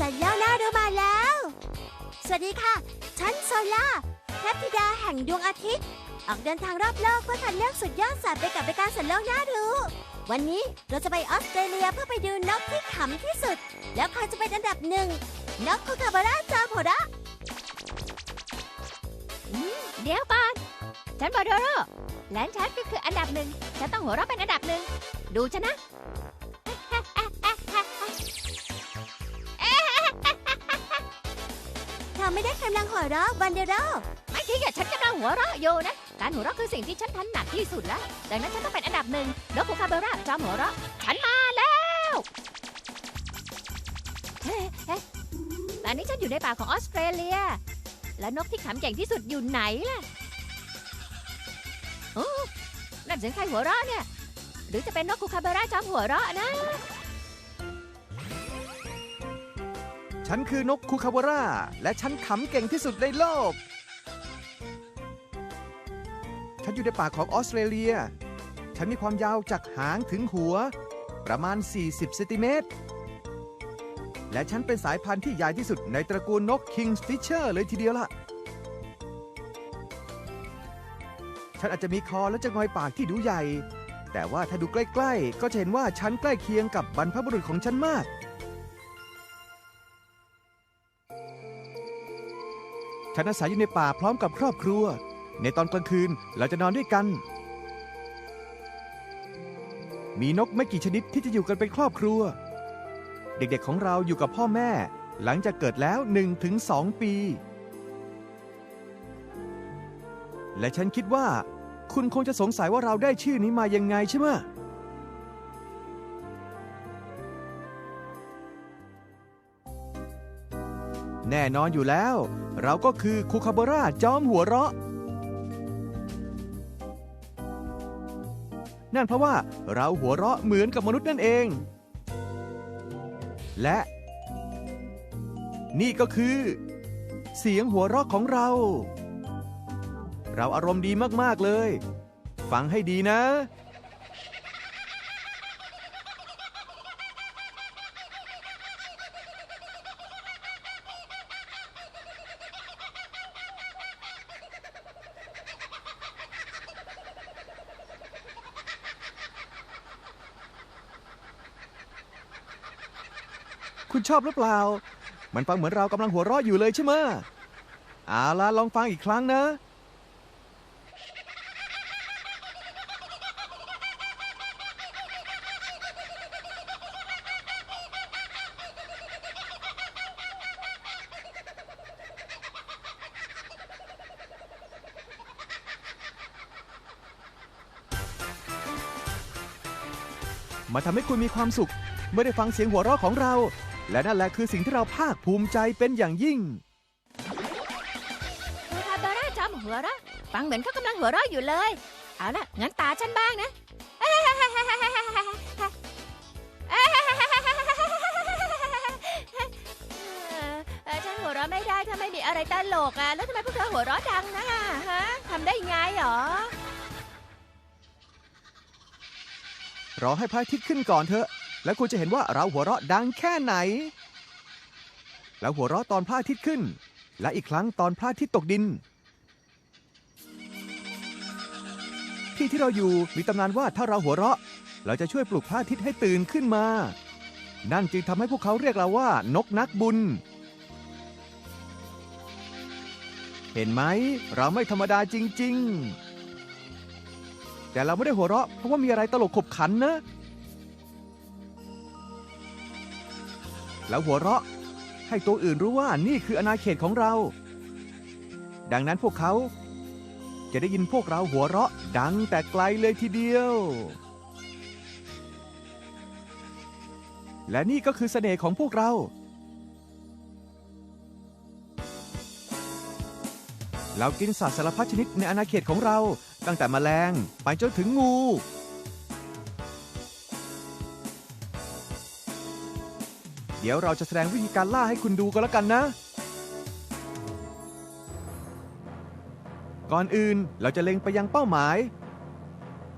สัญญาณน่ารู้มาแล้ว สวัสดีค่ะ ฉันโซล่าเทพธิดาแห่งดวงอาทิตย์ ออกเดินทางรอบโลกเพื่อคัดเลือกสุดยอดสัตว์ไปกับรายการสัตว์โลกน่ารู้ วันนี้เราจะไปออสเตรเลียเพื่อไปดูนกที่ขำที่สุด แล้วใครจะเป็นอันดับหนึ่งนกคูคาบาร่าจอมหัวเระเดี๋ยวก่อน ฉันบอโดโรและฉันก็คืออันดับหนึ่ง ฉันต้องหัวเราะเป็นอันดับหนึ่ง ดูฉันนะ อไม่ได้กำลังหัวเราะวันเดโรไม่จริงอะฉันกำลังหัวเราะอยู่นะ การหัวเราะคือสิ่งที่ฉันถนัดที่สุดแล้ว ดังนั้นฉันต้องเป็นอันดับหนึ่งนกคูคาเบราจอมหัวเราะ ฉันมาแล้วเฮ้เฮ้ตอนนี้ฉันอยู่ในป่าของออสเตรเลีย แล้วนกที่ขำเก่งที่สุดอยู่ไหนล่ะโอ้นั่นเสียงใครหัวเราะเนี่ย หรือจะเป็นนกคูคาเบราจอมหัวเราะนะ ฉันคือนกคูคาบาร่า และฉันขำเก่งที่สุดในโลก ฉันอยู่ในป่าของออสเตรเลีย ฉันมีความยาวจากหางถึงหัว ประมาณ 40เซนติเมตร และฉันเป็นสายพันธุ์ที่ใหญ่ที่สุดในตระกูลนก Kingfisher เลยทีเดียวล่ะ ฉันอาจจะมีคอและจะงอยปากที่ดูใหญ่ แต่ว่าถ้าดูใกล้ ๆ ก็จะเห็นว่าฉันใกล้เคียงกับบรรพบุรุษของฉันมาก ฉันอาศัยอยู่ในป่าพร้อมกับครอบครัว ในตอนกลางคืนเราจะนอนด้วยกัน มีนกไม่กี่ชนิดที่จะอยู่กันเป็นครอบครัว เด็กๆของเราอยู่กับพ่อแม่ หลังจากเกิดแล้ว1ถึง2ปี และฉันคิดว่า คุณคงจะสงสัยว่าเราได้ชื่อนี้มายังไงใช่ไหม แน่นอนอยู่แล้ว เราก็คือคูคาบราจอมหัวเราะ นั่นเพราะว่าเราหัวเราะเหมือนกับมนุษย์นั่นเอง และ นี่ก็คือ เสียงหัวเราะของเรา เราอารมณ์ดีมาก ๆ เลย ฟังให้ดีนะ คุณชอบหรือเปล่า มันฟังเหมือนเรากำลังหัวเราะอยู่เลยใช่ไหมเอาล่ะลองฟังอีกครั้งนะ มาทำให้คุณมีความสุขเมื่อได้ฟังเสียงหัวเราะของเรา และนั่นแหละคือสิ่งที่เราภาคภูมิใจเป็นอย่างยิ่งคูคาเบราจอมหัวเราะฟังเหมือนเขากำลังหัวเราะอยู่เลย เอาล่ะ งั้นตาฉันบ้างนะเอ่อฉันหัวเราะไม่ได้ถ้าไม่มีอะไรตลกอะ แล้วทำไมพวกเธอหัวเราะดังนะฮะทำได้ไงหรอ รอให้พระอาทิตย์ขึ้นก่อนเถอะ แล้วคุณจะเห็นว่าเราหัวเราะดังแค่ไหน แล้วหัวเราะตอนพระอาทิตย์ขึ้น และอีกครั้งตอนพระอาทิตย์ตกดิน ที่ที่เราอยู่มีตำนานว่าถ้าเราหัวเราะ เราจะช่วยปลุกพระอาทิตย์ให้ตื่นขึ้นมา นั่นจึงทำให้พวกเขาเรียกเราว่า นกนักบุญ เห็นไหมเราไม่ธรรมดาจริง ๆ แต่เราไม่ได้หัวเราะเพราะว่ามีอะไรตลกขบขันนะ แล้วหัวเราะ ให้ตัวอื่นรู้ว่านี่คืออาณาเขตของเรา ดังนั้นพวกเขา จะได้ยินพวกเราหัวเราะดังแต่ไกลเลยทีเดียว และนี่ก็คือเสน่ห์ของพวกเรา เรากินสัตว์สารพัดชนิดในอาณาเขตของเรา ตั้งแต่แมลงไปจนถึงงู เดี๋ยวเราจะแสดงวิธีการล่าให้คุณดูก็แล้วกันนะ ก่อนอื่นเราจะเล็งไปยังเป้าหมาย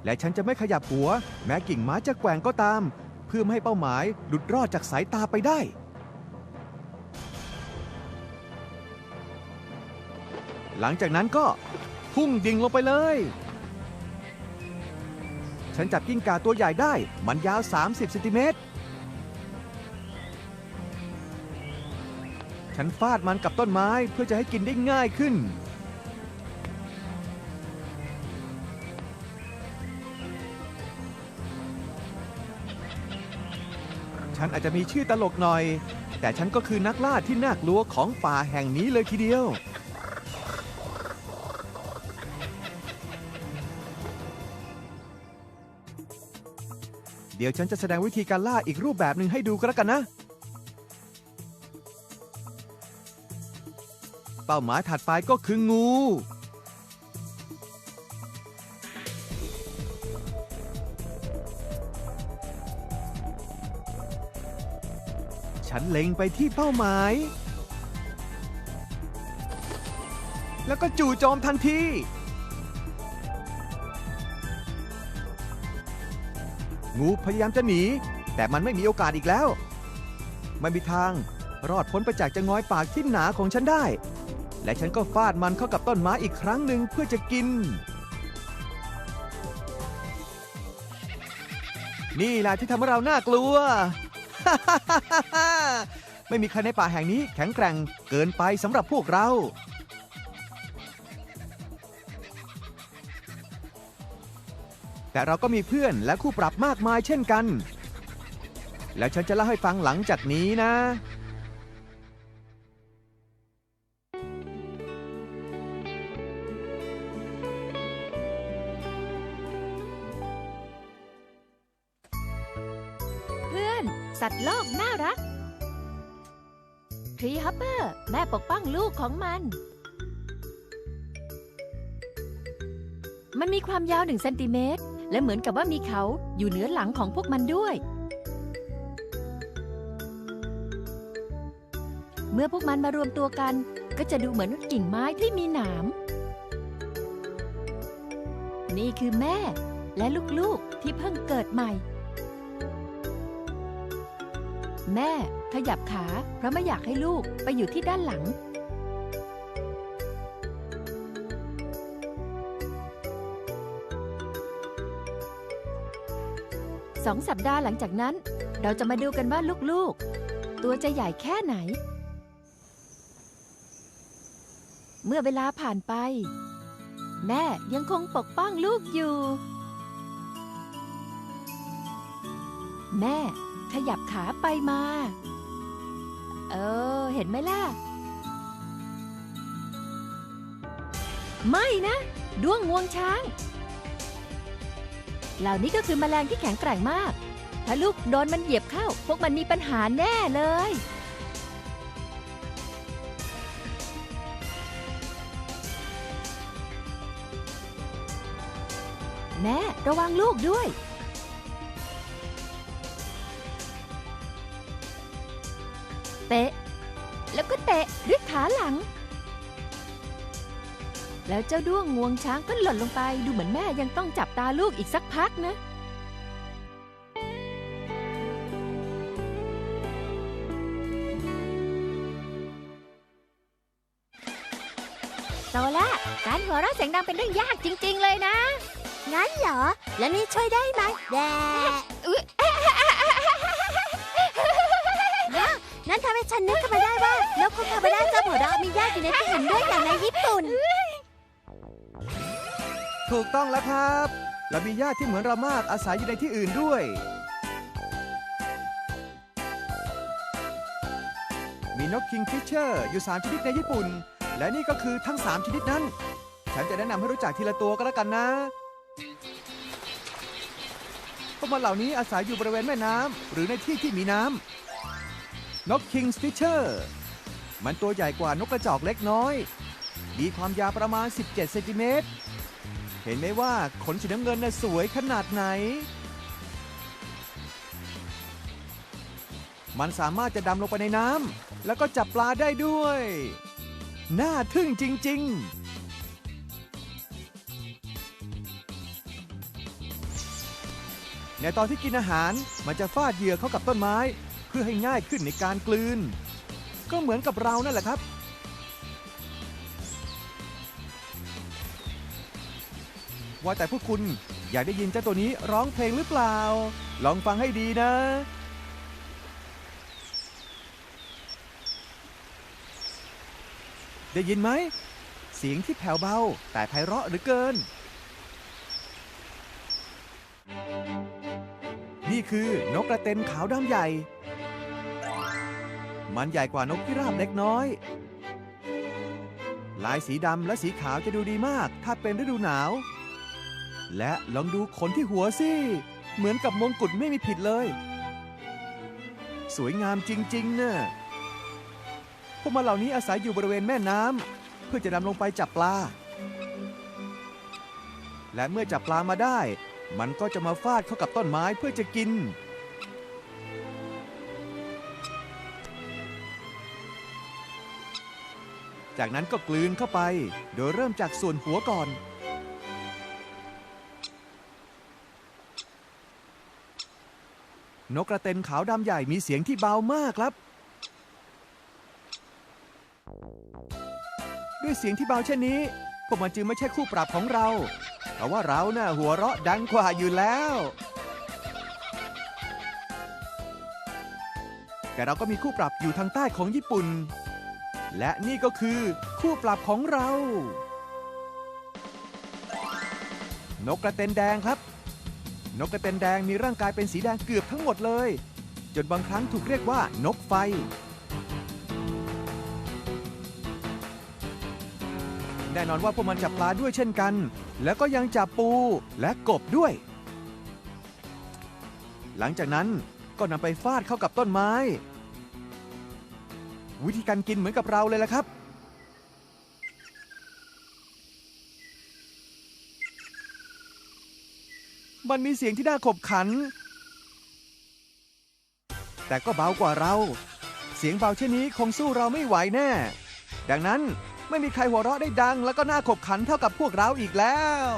และฉันจะไม่ขยับหัว แม้กิ่งไม้จะแกว่งก็ตาม เพื่อไม่ให้เป้าหมายหลุดรอดจากสายตาไปได้ หลังจากนั้นก็พุ่งดิ่งลงไปเลย ฉันจับกิ้งก่าตัวใหญ่ได้ มันยาว 30ซนติเมตร ฉันฟาดมันกับต้นไม้เพื่อจะให้กินได้ง่ายขึ้น ฉันอาจจะมีชื่อตลกหน่อย แต่ฉันก็คือนักล่าที่น่ากลัวของป่าแห่งนี้เลยทีเดียว เดี๋ยวฉันจะแสดงวิธีการล่าอีกรูปแบบหนึ่งให้ดูก็แล้วกันนะ เป้าหมายถัดไปก็คืองู ฉันเล็งไปที่เป้าหมาย แล้วก็จู่โจมทันทีงูพยายามจะหนี แต่มันไม่มีโอกาสอีกแล้ว ไม่มีทางรอดพ้นไปจากจะงอยปากที่หนาของฉันได้ และฉันก็ฟาดมันเข้ากับต้นไม้อีกครั้งหนึ่งเพื่อจะกิน นี่แหละที่ทำให้เราน่ากลัว ไม่มีใครในป่าแห่งนี้แข็งแกร่งเกินไปสำหรับพวกเรา แต่เราก็มีเพื่อนและคู่ปรับมากมายเช่นกัน แล้วฉันจะเล่าให้ฟังหลังจากนี้นะ รักทรีฮับเปอร์แม่ปกป้องลูกของมัน มันมีความยาวหนึ่งเซนติเมตร และเหมือนกับว่ามีเขาอยู่เหนือหลังของพวกมันด้วย เมื่อพวกมันมารวมตัวกัน ก็จะดูเหมือนกิ่งไม้ที่มีหนาม นี่คือแม่และลูกๆที่เพิ่งเกิดใหม่ แม่ขยับขา เพราะไม่อยากให้ลูกไปอยู่ที่ด้านหลัง สองสัปดาห์หลังจากนั้น เราจะมาดูกันว่าลูกๆ ตัวจะใหญ่แค่ไหน เมื่อเวลาผ่านไป แม่ยังคงปกป้องลูกอยู่ แม่ ขยับขาไปมา เออ เห็นไหมล่ะ ไม่นะ ด้วงงวงช้าง เหล่านี้ก็คือแมลงที่แข็งแกร่งมาก ถ้าลูกโดนมันเหยียบเข้า พวกมันมีปัญหาแน่เลย แม่ระวังลูกด้วย เตะ แล้วก็เตะด้วยขาหลัง แล้วเจ้าด้วงงวงช้างก็หล่นลงไป ดูเหมือนแม่ยังต้องจับตาลูกอีกสักพักนะโตละการหัวเราะเสียงดังเป็นเรื่องยากจริง ๆ เลยนะ งั้นเหรอ แล้วนี่ช่วยได้ไหมแดอุ๊ย นั่นทำให้ฉันนึกขึ้นมาได้ว่านกคุคาบาราเจ้าหัวเราะมีญาติอยู่ในที่อื่นด้วยอย่างในญี่ปุ่น ถูกต้องแล้วครับเรามีญาติที่เหมือนเรามากอาศัยอยู่ในที่อื่นด้วย มีนกคิงฟิชเชอร์อยู่ 3 ชนิดในญี่ปุ่น และนี่ก็คือทั้ง 3 ชนิดนั้น ฉันจะแนะนำให้รู้จักทีละตัวก็แล้วกันนะพวกมันเหล่านี้อาศัยอยู่บริเวณแม่น้ำหรือในที่ที่มีน้ำ นกคิงฟิชเชอร์มันตัวใหญ่กว่านกกระจอกเล็กน้อย มีความยาวประมาณ 17 เซนติเมตร เห็นไหมว่าขนสีน้ำเงินน่ะสวยขนาดไหน มันสามารถจะดำลงไปในน้ำแล้วก็จับปลาได้ด้วย น่าทึ่งจริง ๆในตอนที่กินอาหารมันจะฟาดเหยื่อเข้ากับต้นไม้ พื่อให้ง่ายขึ้นในการกลืน ก็เหมือนกับเรานั่นแหละครับ ว่าแต่พวกคุณอยากได้ยินเจ้าตัวนี้ร้องเพลงหรือเปล่า ลองฟังให้ดีนะได้ยินไหม เสียงที่แผ่วเบา แต่ไพเราะเหรือเกิน นี่คือนกกระเต็นขาวดำใหญ่ มันใหญ่กว่านกพิราบเล็กน้อย ลายสีดำและสีขาวจะดูดีมาก ถ้าเป็นฤดูหนาว และลองดูขนที่หัวสิ เหมือนกับมงกุฎไม่มีผิดเลย สวยงามจริงๆเนะ่ะพวกมันเหล่านี้อาศัยอยู่บริเวณแม่น้ำเพื่อจะดำลงไปจับปลา และเมื่อจับปลามาได้ มันก็จะมาฟาดเข้ากับต้นไม้เพื่อจะกิน จากนั้นก็กลืนเข้าไป โดยเริ่มจากส่วนหัวก่อน นกกระเต็นขาวดำใหญ่มีเสียงที่เบามากครับ ด้วยเสียงที่เบาเช่นนี้พวกมันจึงไม่ใช่คู่ปรับของเราเพราะว่าเราน่ะหัวเราะดังกว่าอยู่แล้ว แต่เราก็มีคู่ปรับอยู่ทางใต้ของญี่ปุ่น และนี่ก็คือคู่ปรับของเรา นกกระเต็นแดงครับ นกกระเต็นแดงมีร่างกายเป็นสีแดงเกือบทั้งหมดเลย จนบางครั้งถูกเรียกว่านกไฟ แน่นอนว่าพวกมันจับปลาด้วยเช่นกัน แล้วก็ยังจับปูและกบด้วย หลังจากนั้นก็นำไปฟาดเข้ากับต้นไม้ วิธีการกินเหมือนกับเราเลยละครับ มันมีเสียงที่น่าขบขัน แต่ก็เบากว่าเรา เสียงเบาเช่นนี้คงสู้เราไม่ไหวแน่ ดังนั้นไม่มีใครหัวเราะได้ดัง แล้วก็น่าขบขันเท่ากับพวกเราอีกแล้ว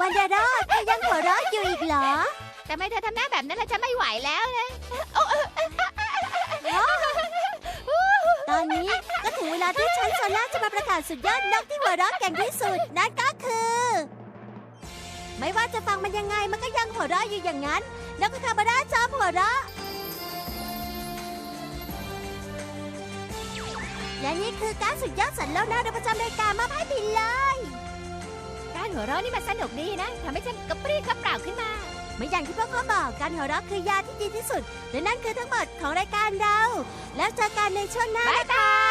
วันดอร์เธอยังหัวเราะอยู่อีกเหรอ แต่ไม่เธอทำหน้าแบบนั้นแล้วฉันไม่ไหวแล้วนะตอนนี้ก็ถึงเวลาที่ฉันโซล่าจะมาประกาศสุดยอดนกที่หัวเราะเก่งที่สุดนั่นก็คือ ไม่ว่าจะฟังมันยังไงมันก็ยังหัวเราะอยู่อย่างนั้น แล้วก็คาบาร่าจอมหัวเราะและนี่คือการสุดยอดสันโลกหน้าโดยประจำรายการมาให้ผินเลย การหัวเราะนี่มันสนุกดีนะทำให้ฉันกระปรี้กระเปร่าขึ้นมา ไม่อย่างที่พวกเขาบอกการหัวเราะคือยาที่ดีที่สุด และนั่นคือทั้งหมดของรายการเรา แล้วเจอกันในช่วงหน้านะคะ